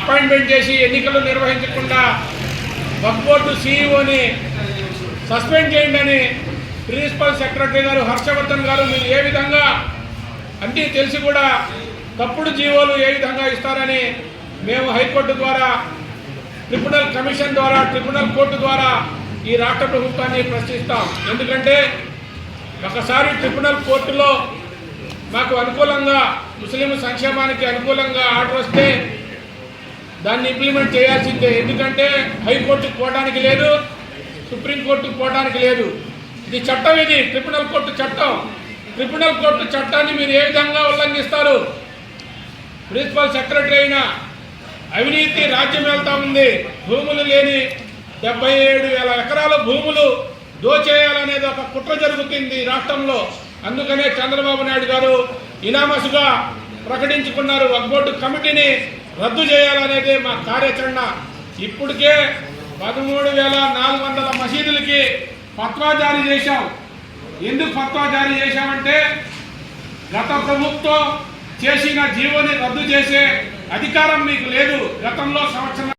Appointment చేసి ఎన్నికలు నిర్వహించకుండా Waqf board సీఈఓని suspend చేయండి అని ప్రిన్సిపల్ సెక్రటరీ గారు హర్షవర్ధన్ గారు మీరు ఏ విధంగా అన్నీ తెలిసి కూడా తప్పుడు జీవోలు ఏ విధంగా ఇస్తారని మేము హైకోర్టు ద్వారా ట్రిబ్యునల్ కమిషన్ ద్వారా ట్రిబ్యునల్ కోర్టు ద్వారా ఈ రాష్ట్ర ప్రభుత్వాన్ని ప్రశ్నిస్తాం. ఎందుకంటే ఒకసారి ట్రిబ్యునల్ కోర్టులో మాకు అనుకూలంగా ముస్లిం సంక్షేమానికి అనుకూలంగా ఆర్డర్ వస్తే దాన్ని ఇంప్లిమెంట్ చేయాల్సిందే. ఎందుకంటే హైకోర్టుకు పోవడానికి లేదు సుప్రీంకోర్టుకు పోవడానికి లేదు. ఇది చట్టం ఇది ట్రిబ్యునల్ కోర్టు చట్టం. ట్రిబ్యునల్ కోర్టు చట్టాన్ని మీరు ఏ విధంగా ఉల్లంఘిస్తారు? ప్రిన్సిపల్ సెక్రటరీ అయినా అవినీతి రాజ్యం వెళ్తా ఉంది. భూములు లేని డెబ్బై ఏడు వేల ఎకరాల భూములు దోచేయాలనేది ఒక కుట్ర జరుగుతుంది రాష్ట్రంలో. అందుకనే చంద్రబాబు నాయుడు గారు ఇనామసుగా ప్రకటించుకున్నారు. వక్బోర్డు కమిటీని రద్దు చేయాలనేది మా కార్యాచరణ. ఇప్పటికే పదమూడు వేల నాలుగు వందల మసీదులకి ఫత్వా జారీ చేశాం. ఎందుకు ఫత్వా జారీ చేశామంటే గత ప్రభుత్వం చేసిన జీవోని రద్దు చేసే అధికారం మీకు లేదు. గతంలో సంవత్సరం